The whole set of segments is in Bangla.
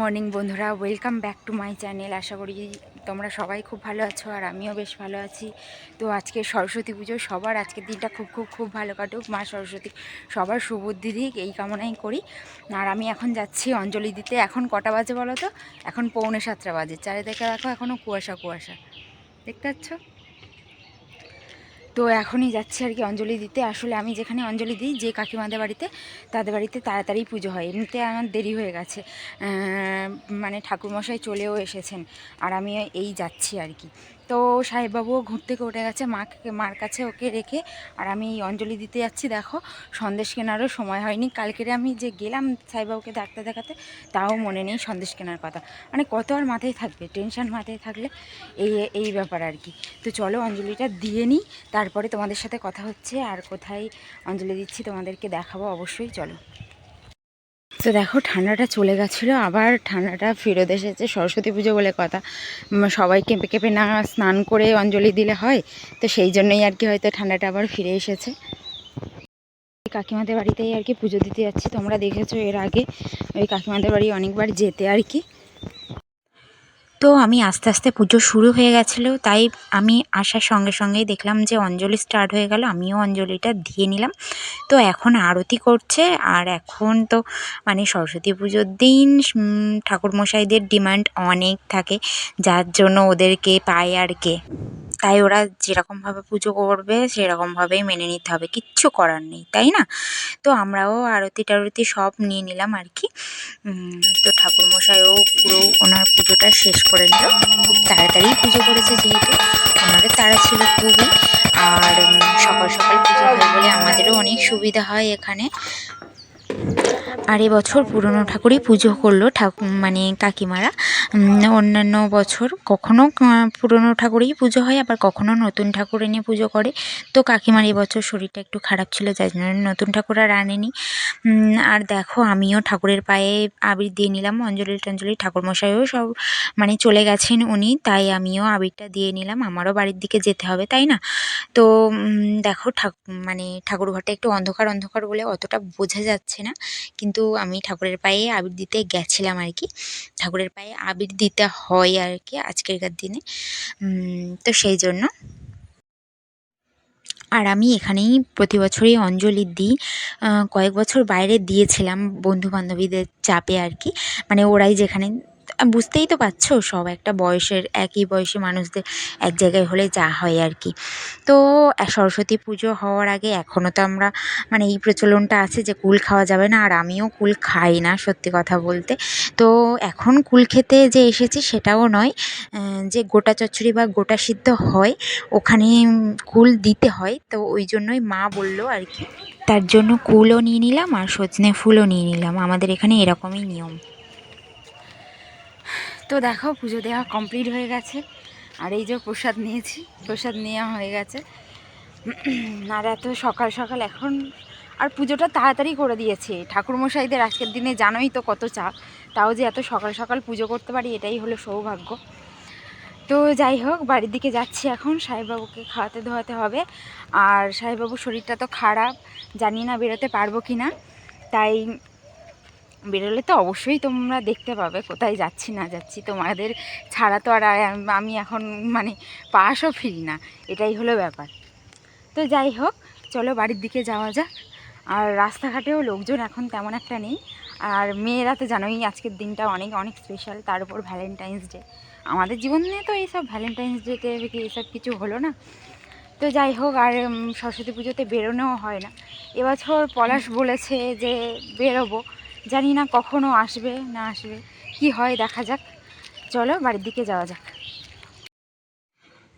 মর্নিং বন্ধুরা, welcome back to my channel. আশা করি তোমরা সবাই খুব ভালো আছো আর আমিও বেশ ভালো আছি। তো আজকে সরস্বতী পুজো, সবার আজকের দিনটা খুব খুব খুব ভালো কাটুক। মা সরস্বতী, সবার সুবুদ্ধি দিক, এই কামনাই করি। আর আমি এখন যাচ্ছি অঞ্জলি দিতে। এখন কটা বাজে বলো তো? এখন পৌনে সাতটা বাজে। চারিদিকে দেখো এখনও কুয়াশা কুয়াশা। দেখতে পাচ্ছ? তো এখনই যাচ্ছি আর কি অঞ্জলি দিতে। আসলে আমি যেখানে অঞ্জলি দিই, যে কাকিমাদের বাড়িতে, তাদের বাড়িতে তাড়াতাড়ি পুজো হয়। এমনিতে আমার দেরি হয়ে গেছে। মানে ঠাকুরমশাই চলেও এসেছেন। আর আমি এই যাচ্ছি আর কি। তো সাহেববাবুও ঘুরতে থেকে উঠে গেছে, মাকে, মার কাছে ওকে রেখে। আর আমি অঞ্জলি দিতে যাচ্ছি, দেখো, সন্দেশ কেনারও সময় হয়নি। কালকেরে আমি যে গেলাম সাহেববাবুকে ডাক্তার দেখাতে, তাও মনে নেই সন্দেশ কেনার কথা। মানে কত আর মাথায় থাকবে, টেনশন মাথায় থাকলে এই এই ব্যাপার আর কি। তো চলো অঞ্জলিটা দিয়ে নিই, তারপরে তোমাদের সাথে কথা হচ্ছে। আর কোথায় অঞ্জলি দিচ্ছি তোমাদেরকে দেখাবো, অবশ্যই চলো। তো দেখো, ঠান্ডাটা চলে গেছিল, আবার ঠান্ডাটা ফেরত এসেছে, সরস্বতী পুজো বলে কথা। সবাই কেঁপে কেঁপে না স্নান করে অঞ্জলি দিলে হয়, তো সেই জন্যই আর কি হয়তো ঠান্ডাটা আবার ফিরে এসেছে। কাকিমাদের বাড়িতেই আর কি পুজো দিতে যাচ্ছি, তোমরা দেখেছ এর আগে। ওই কাকিমাদের বাড়ি অনেকবার যেতে আর কি। তো আমি আস্তে আস্তে পুজো শুরু হয়ে গেছিল, তাই আমি আসার সঙ্গে সঙ্গেই দেখলাম যে অঞ্জলি স্টার্ট হয়ে গেল, আমিও অঞ্জলিটা দিয়ে নিলাম। তো এখন আরতি করছে, আর এখন তো মানে সরস্বতী পুজোর দিন ঠাকুরমশাইদের ডিমান্ড অনেক থাকে, যার জন্য ওদেরকে পায় আর কে। তাই ওরা যেরকমভাবে পুজো করবে, সেরকমভাবেই মেনে নিতে হবে। কিচ্ছু করার নেই, তাই না? তো আমরাও আরতি টারতি সব নিয়ে নিলাম আর কি। তো ঠাকুরমশাইও পুরো ওনার পুজোটা শেষ করে নিল। খুব তাড়াতাড়ি পুজো করেছে যেহেতু, ওনারও তাড়া ছিল খুবই। আর সকাল সকাল পুজো হয় বলে আমাদেরও অনেক সুবিধা হয় এখানে। আর এবছর পুরনো ঠাকুরই পুজো করল ঠাকুর মানে কাকিমারা। অন্যান্য বছর কখনো আহ, পুরনো ঠাকুরেই পুজো হয় আবার কখনো নতুন ঠাকুর এনে পুজো করে। তো কাকিমার এবছর শরীরটা একটু খারাপ ছিল যার জন্য নতুন ঠাকুর আর আনেনি। আর দেখো আমিও ঠাকুরের পায়ে আবির দিয়ে নিলাম অঞ্জলি টঞ্জলি ঠাকুরমশাইও সব মানে চলে গেছেন উনি তাই আমিও আবিরটা দিয়ে নিলাম আমারও বাড়ির দিকে যেতে হবে তাই না? তো দেখো ঠাক মানে ঠাকুর ঘরটা একটু অন্ধকার অন্ধকার বলে অতটা বোঝা যাচ্ছে না। কিন্তু আমি ঠাকুরের পায়ে আবির দিতে গেছিলাম আর কি। ঠাকুরের পায়ে আবির দিতে হয় আর কি আজকেরকার দিনে। তো সেই জন্য। আর আমি এখানেই প্রতি বছরই অঞ্জলি দিই। কয়েক বছর বাইরে দিয়েছিলাম বন্ধু বান্ধবীদের চাপে আর কি। মানে ওরাই যেখানে বুঝতেই তো পারছ, সব একটা বয়সের, একই বয়সী মানুষদের এক জায়গায় হলে যা হয় আর কি। তো সরস্বতী পুজো হওয়ার আগে এখনও তো আমরা মানে এই প্রচলনটা আছে যে কুল খাওয়া যাবে না, আর আমিও কুল খাই না, সত্যি কথা বলতে। তো, এখন কুল খেতে যে এসেছি সেটাও নয় যে গোটা চচ্চড়ি বা গোটা সিদ্ধ হয়, ওখানে কুল দিতে হয়। তো, ওই জন্যই মা বলল আর কি, তার জন্য কুলও নিয়ে নিলাম আর সজনে ফুলও নিয়ে নিলাম। আমাদের এখানে এরকমই নিয়ম। তো দেখো পুজো দেওয়া কমপ্লিট হয়ে গেছে। আর এই যে প্রসাদ নিয়েছি, প্রসাদ নেওয়া হয়ে গেছে। আর এত সকাল সকাল এখন, আর পুজোটা তাড়াতাড়ি করে দিয়েছে। ঠাকুরমশাইদের আজকের দিনে জানোই তো কত চাপ, তাও যে এত সকাল সকাল পুজো করতে পারি, এটাই হলো সৌভাগ্য। তো যাই হোক, বাড়ির দিকে যাচ্ছি এখন সাহেববাবুকে খাওয়াতে ধোয়াতে হবে। আর সাহেববাবুর শরীরটা তো খারাপ, জানি না বেরোতে পারব কি না তাই বেরোলে তো অবশ্যই তোমরা দেখতে পাবে, কোথায় যাচ্ছি না যাচ্ছি, তোমাদের ছাড়া তো আর আমি এখন মানে পাশও ফিরি না, এটাই হলো ব্যাপার। তো যাই হোক, চলো বাড়ির দিকে যাওয়া যাক, আর রাস্তাঘাটেও লোকজন এখন তেমন একটা নেই, আর মেয়েরা তো জানোই আজকের দিনটা অনেক অনেক স্পেশাল তার উপর ভ্যালেন্টাইন্স ডে আমাদের জীবনে তো এইসব ভ্যালেন্টাইন্স ডেতে এইসব কিছু হলো না। তো যাই হোক, আর সরস্বতী পুজোতে বেরোনোও হয় না। এবছর পলাশ বলেছে যে বেরোবো জানি না কখনো আসবে, না আসবে। কি হয় দেখা যাক। চলো বাড়ির দিকে যাওয়া যাক।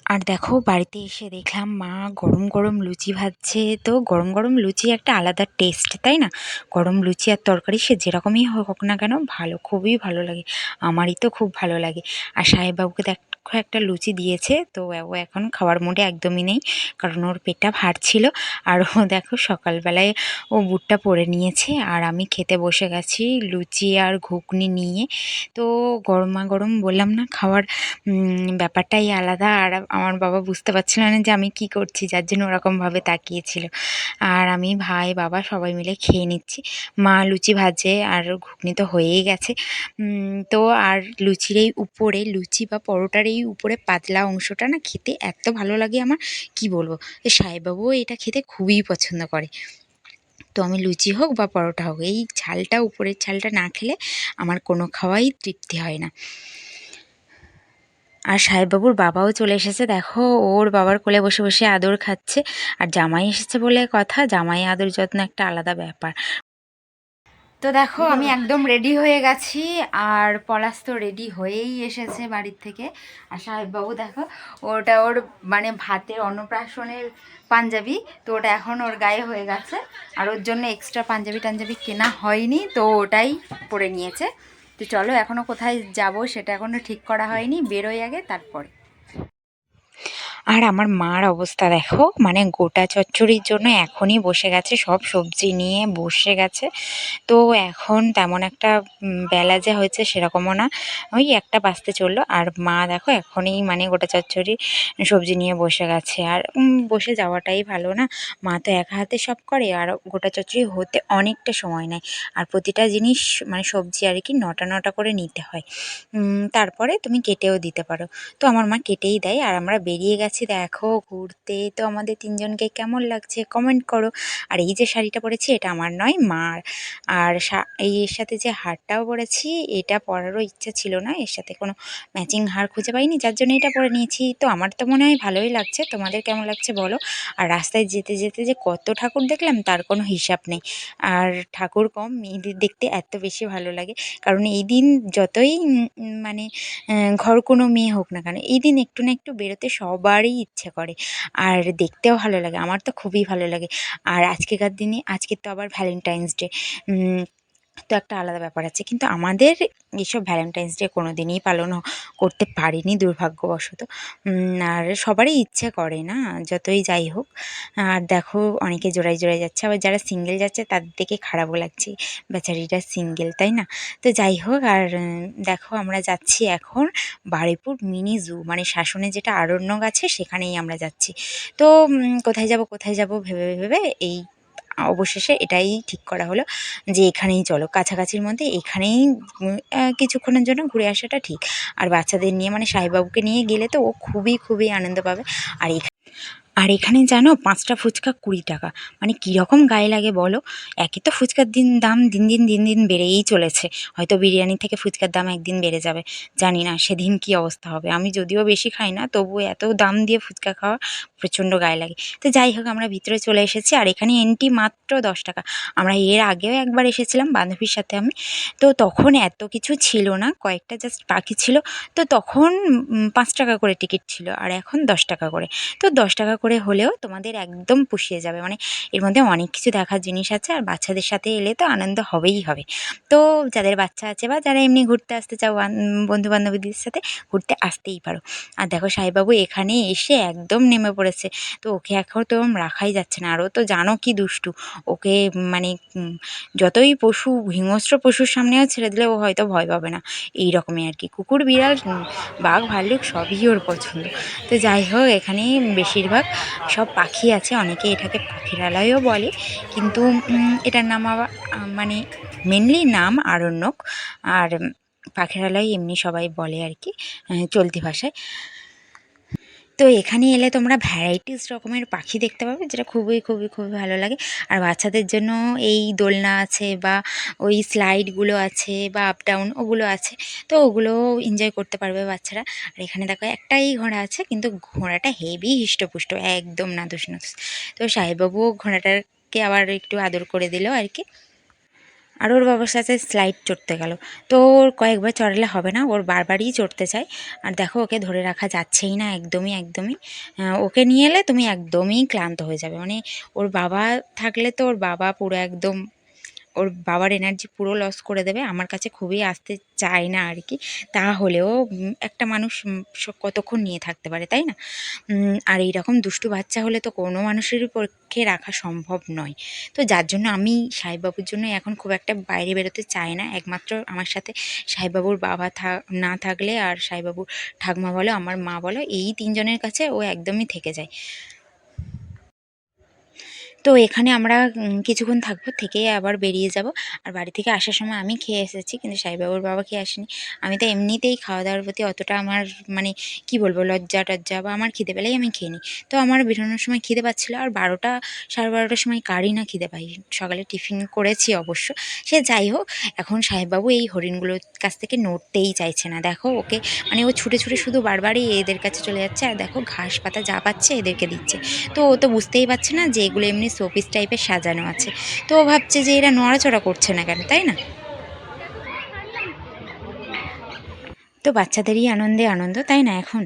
আর দেখো, বাড়িতে এসে দেখলাম মা গরম গরম লুচি ভাজছে। তো গরম গরম লুচি একটা আলাদা টেস্ট তাই না? গরম লুচি আর তরকারি সে যেরকমই হোক না কেন, ভালো, খুবই ভালো লাগে। আমারই তো খুব ভালো লাগে। আর সাহেববাবুকে দেখ একটা লুচি দিয়েছে, তো ও এখন খাওয়ার মোডে একদমই নেই, কারণ ওর পেটটা ভারছিল আর ও দেখো সকালবেলায় ও বুটটা পরে নিয়েছে, আর আমি খেতে বসে গেছি লুচি আর ঘুগনি নিয়ে। তো গরমা গরম বললাম না, খাওয়ার ব্যাপারটাই আলাদা। আর আমার বাবা বুঝতে পারছিল না যে আমি কি করছি, যার জন্য ওরকমভাবে তাকিয়েছিল। আর আমি ভাই, বাবা সবাই মিলে খেয়ে নিচ্ছি। মা লুচি ভাজে আর ঘুগনি তো হয়েই গেছে। তো আর লুচির এই উপরে, লুচি বা পরোটার এই উপরে পাতলা অংশটা না খেতে এত ভালো লাগে আমার, কি বলব? সাহেববাবুও এটা খেতে খুবই পছন্দ করে। তো আমি লুচি হোক বা পরোটা হোক, এই ঝালটা, উপরের ঝালটা না খেলে আমার কোনো খাওয়াই তৃপ্তি হয় না। আর সাহেববাবুর বাবাও চলে এসেছে, দেখো, ওর বাবার কোলে বসে বসে আদর খাচ্ছে। আর জামাই এসেছে বলে কথা, জামাই আদর যত্ন একটা আলাদা ব্যাপার। তো দেখো, আমি একদম রেডি হয়ে গেছি, আর পলাশ তো রেডি হয়েই এসেছে বাড়ির থেকে। আর সাহেববাবু দেখো, ওটা ওর মানে ভাতের অন্নপ্রাশনের পাঞ্জাবি, তো ওটা এখন ওর গায়ে হয়ে গেছে। আর ওর জন্য এক্সট্রা পাঞ্জাবি টাঞ্জাবি কেনা হয়নি, তো ওটাই পরে নিয়েছে। তো চলো এখনও কোথায় যাব সেটা এখনও ঠিক করা হয়নি, বেরোই আগে তারপরে। আর আমার মার অবস্থা দেখো মানে গোটা চচ্চড়ির জন্য এখনই বসে গেছে, সব সবজি নিয়ে বসে গেছে। তো এখন তেমন একটা বেলা যে হয়েছে সেরকমও না। ওই একটা বাজতে চলল, আর মা দেখো এখনই মানে গোটা চচ্চড়ি সবজি নিয়ে বসে গেছে। আর বসে যাওয়াটাই ভালো না। মা তো একা হাতে সব করে, আর গোটা চচ্চড়ি হতে অনেকটা সময় নেয়। আর প্রতিটা জিনিস মানে সবজি আর কি নটা নটা করে নিতে হয়। তারপরে তুমি কেটেও দিতে পারো। তো আমার মা কেটেই দেয়, আর আমরা বেরিয়ে গেছি দেখো, ঘুরতে তো আমাদের তিনজনকে কেমন লাগছে কমেন্ট করো। আর এই যে শাড়িটা পরেছি, এটা আমার নয়, মার। আর এই এর সাথে যে হারটাও পরেছি, এটা পরারও ইচ্ছা ছিল না। এর সাথে কোনো ম্যাচিং হার খুঁজে পাইনি, যার জন্য এটা পরে নিয়েছি। তো আমার তো মনে হয় ভালোই লাগছে। তোমাদের কেমন লাগছে বলো। আর রাস্তায় যেতে যেতে যে কত ঠাকুর দেখলাম, তার কোনো হিসাব নেই। আর ঠাকুর কম, মেয়েদের দেখতে এত বেশি ভালো লাগে। কারণ এই দিন যতই মানে ঘর কোনো মেয়ে হোক না কেন, এই দিন একটু না একটু বেরোতে সবারই ইচ্ছে করে। আর দেখতেও ভালো লাগে, আমার তো খুবই ভালো লাগে। আর আজকেকার দিনে, আজকে তো আবার ভ্যালেন্টাইন্স ডে তো একটা আলাদা ব্যাপার আছে। কিন্তু আমাদের এইসব ভ্যালেন্টাইন্স ডে কোনো দিনই পালন করতে পারিনি দুর্ভাগ্যবশত। আর সবারই ইচ্ছে করে না, যতই যাই হোক। আর দেখো, অনেকে জোড়ায় জোড়ায় যাচ্ছে, আবার যারা সিঙ্গেল যাচ্ছে, তাদের দেখে খারাপও লাগছে। বেচারিটা সিঙ্গেল তাই না? তো যাই হোক, আর দেখো, আমরা যাচ্ছি এখন বারুইপুর মিনি জু মানে শাসনে যেটা আরণ্যক আছে, সেখানেই আমরা যাচ্ছি। তো কোথায় যাব কোথায় যাব, ভেবে ভেবে, এই অবশেষে এটাই ঠিক করা হলো যে এখানেই চলো। কাছাকাছির মধ্যে এখানেই কিছুক্ষণের জন্য ঘুরে আসাটা ঠিক। আর বাচ্চাদের নিয়ে মানে সাইবাবুকে নিয়ে গেলে তো ও খুবই খুবই আনন্দ পাবে। আর এখানে আর এখানে জানো পাঁচটা ফুচকা কুড়ি টাকা। মানে কীরকম গায়ে লাগে বলো? একে তো ফুচকার দিন দাম দিন দিন দিন দিন বেড়েই চলেছে। হয়তো বিরিয়ানি থেকে ফুচকার দাম একদিন বেড়ে যাবে। জানি না, সেদিন কী অবস্থা হবে। আমি যদিও বেশি খাই না তবু এত দাম দিয়ে ফুচকা খাওয়া প্রচণ্ড গায়ে লাগে। তো যাই হোক, আমরা ভিতরে চলে এসেছি। আর এখানে এন্ট্রি মাত্র দশ টাকা। আমরা এর আগেও একবার এসেছিলাম বান্ধবীর সাথে আমি। তো তখন এত কিছু ছিল না, কয়েকটা জাস্ট পাখি ছিল। তো তখন পাঁচ টাকা করে টিকিট ছিল। আর এখন দশ টাকা করে। তো দশ টাকা করে হলেও তোমাদের একদম পুষিয়ে যাবে। মানে এর মধ্যে অনেক কিছু দেখার জিনিস আছে আর বাচ্চাদের সাথে এলে তো আনন্দ হবেই হবে। তো যাদের বাচ্চা আছে বা যারা এমনি ঘুরতে আসতে চাও বন্ধু বান্ধবীদের সাথে ঘুরতে আসতেই পারো। আর দেখো সাইবাবু এখানে এসে একদম নেমে পড়েছে। তো ওকে এখন তো রাখাই যাচ্ছে না। আরও তো জানো কি দুষ্টু। ওকে মানে যতই পশু, হিংস্র পশুর সামনেও ছেড়ে দিলে ও হয়তো ভয় পাবে না। এই রকমই আর কি। কুকুর, বিড়াল, বাঘ, ভাল্লুক সবই ওর পছন্দ। তো যাই হোক এখানে বেশিরভাগ সব পাখি আছে, অনেকে এটাকে পাখিরালয়ও বলে। কিন্তু এটার নাম আবার মানে মেনলি নাম আরণ্যক। আর পাখিরালয় এমনি সবাই বলে আর কি চলতি ভাষায়। তো এখানে এলে তোমরা ভ্যারাইটিস রকমের পাখি দেখতে পাবে, যেটা খুবই খুবই খুবই ভালো লাগে। আর বাচ্চাদের জন্য এই দোলনা আছে বা ওই স্লাইডগুলো আছে বা আপ ডাউন ওগুলো আছে, তো ওগুলো এনজয় করতে পারবে বাচ্চারা। আর এখানে দেখো একটাই ঘোড়া আছে, কিন্তু ঘোড়াটা হেভি হিষ্টপুষ্ট, একদম নাদুস নাদুস তো সাহেববাবুও ঘোড়াটাকে আবার একটু আদর করে দিল আর কি। আর ওর বাবার সাথে স্লাইড চড়তে গেল। তো ওর কয়েকবার চড়ালে হবে না, ওর বারবারই চড়তে চায়। আর দেখো, ওকে ধরে রাখা যাচ্ছেই না, একদমই একদমই। ওকে নিয়ে এলে তুমি একদমই ক্লান্ত হয়ে যাবে। মানে ওর বাবা থাকলে তো ওর বাবা পুরো একদম ওর বাবার এনার্জি পুরো লস করে দেবে। আমার কাছে খুবই আসতে চায় না আর কি। তাহলেও একটা মানুষ কতক্ষণ নিয়ে থাকতে পারে, তাই না? আর এইরকম দুষ্টু বাচ্চা হলে তো কোনো মানুষেরই পক্ষে রাখা সম্ভব নয়। তো যার জন্য আমি সাহেববাবুর জন্য এখন খুব একটা বাইরে বেরোতে চাই না। একমাত্র আমার সাথে সাহেববাবুর বাবা না থাকলে আর সাহেববাবুর ঠাকুমা বলো, আমার মা বলো, এই তিনজনের কাছে ও একদমই থেকে যায়। তো এখানে আমরা কিছুক্ষণ থাকব, থেকে আবার বেরিয়ে যাব। আর বাড়ি থেকে আসার সময় আমি খেয়ে এসেছি, কিন্তু সাইবাবুর বাবা খেয়ে আসেনি। আমি তো এমনিতেই খাওয়া দাওয়ার প্রতি অতটা আমার মানে কি বলব লজ্জা টজ্জা বা আমার খিদে পেলেই আমি খেয়ে নিই। তো আমার বেরোনোর সময় খিদে পাচ্ছিলো, আর বারোটা, সাড়ে বারোটার সময় কারি না খিদে পাই। সকালে টিফিন করেছি অবশ্য। সে যাই হোক, এখন সাহেববাবু এই হরিণগুলোর কাছ থেকে নড়তেই চাইছে না। দেখো ওকে মানে ও ছুটে ছুটে শুধু বারবারই এদের কাছে চলে যাচ্ছে। আর দেখো ঘাস পাতা যা পাচ্ছে এদেরকে দিচ্ছে। তো ও তো বুঝতেই পারছে না যে এগুলো এমনি শোপিস টাইপের সাজানো আছে। তো ও ভাবছে যে এরা নড়াচড়া করছে না কেন, তাই না? তো বাচ্চাদেরই আনন্দে আনন্দ, তাই না এখন?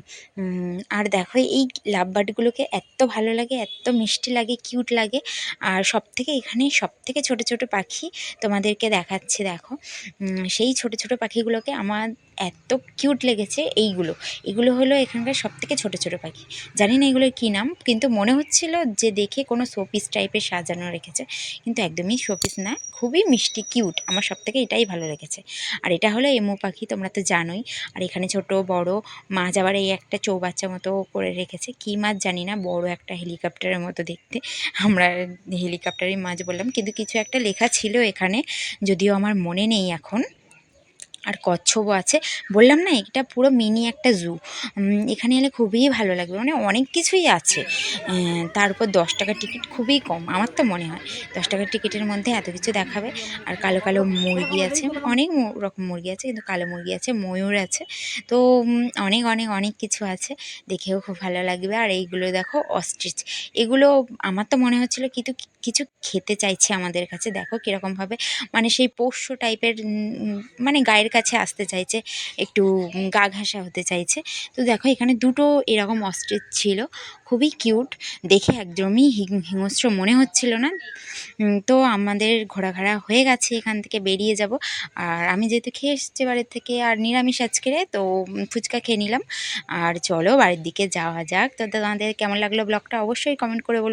আর দেখো, এই লাভ বার্ডগুলোকে এত ভালো লাগে, এত মিষ্টি লাগে কিউট লাগে। আর সব থেকে এখানে সব থেকে ছোটো ছোটো পাখি তোমাদেরকে দেখাচ্ছি, দেখো। সেই ছোটো ছোটো পাখিগুলোকে আমার এত কিউট লেগেছে এইগুলো। এগুলো হলো এখানকার সব থেকে ছোটো ছোটো পাখি। জানি না এগুলোর কী নাম, কিন্তু মনে হচ্ছিল যে দেখে কোনো শোপিস টাইপের সাজানো রেখেছে, কিন্তু একদমই শোপিস না, খুবই মিষ্টি, কিউট। আমার সব থেকে এটাই ভালো লেগেছে। আর এটা হলো এমু পাখি, তোমরা তো জানোই। আর এখানে ছোট, বড় মাছ আবার এই একটা চৌবাচ্চা মতো করে রেখেছে। কী মাছ জানি না, বড় একটা হেলিকপ্টারের মতো দেখতে। আমরা হেলিকপ্টারই মাছ বললাম, কিন্তু কিছু একটা লেখা ছিল এখানে, যদিও আমার মনে নেই এখন। আর কচ্ছপও আছে। বললাম না, এটা পুরো মিনি একটা জু এখানে এলে খুবই ভালো লাগবে। মানে অনেক কিছুই আছে। তারপর দশ টাকার টিকিট খুবই কম, আমার তো মনে হয়। দশ টাকার টিকিটের মধ্যে এত কিছু দেখাবে। আর কালো কালো মুরগি আছে। অনেক রকম মুরগি আছে, কিন্তু কালো মুরগি আছে, ময়ূর আছে। তো অনেক অনেক অনেক কিছু আছে। দেখেও খুব ভালো লাগবে। আর এইগুলো দেখো অস্ট্রিচ এগুলো আমার তো মনে হচ্ছিল কিন্তু কিছু খেতে চাইছে আমাদের কাছে। দেখো কীরকমভাবে মানে সেই পোষ্য টাইপের মানে গায়ের কাছে আসতে চাইছে, একটু গা ঘাসা হতে চাইছে। তো দেখো, এখানে দুটো এরকম অস্ট্রিচ ছিল, খুবই কিউট। দেখে একদমই হিংস্র মনে হচ্ছিল না। তো আমাদের ঘোরাঘাড়া হয়ে গেছে, এখান থেকে বেরিয়ে যাব। আর আমি যেহেতু খেয়ে এসেছি বাড়ির থেকে, আর নিরামিষ আজকে তো ফুচকা খেয়ে নিলাম। আর চলো, বাড়ির দিকে যাওয়া যাক। তো তোমাদের কেমন লাগল ব্লগটা অবশ্যই কমেন্ট করে বলো।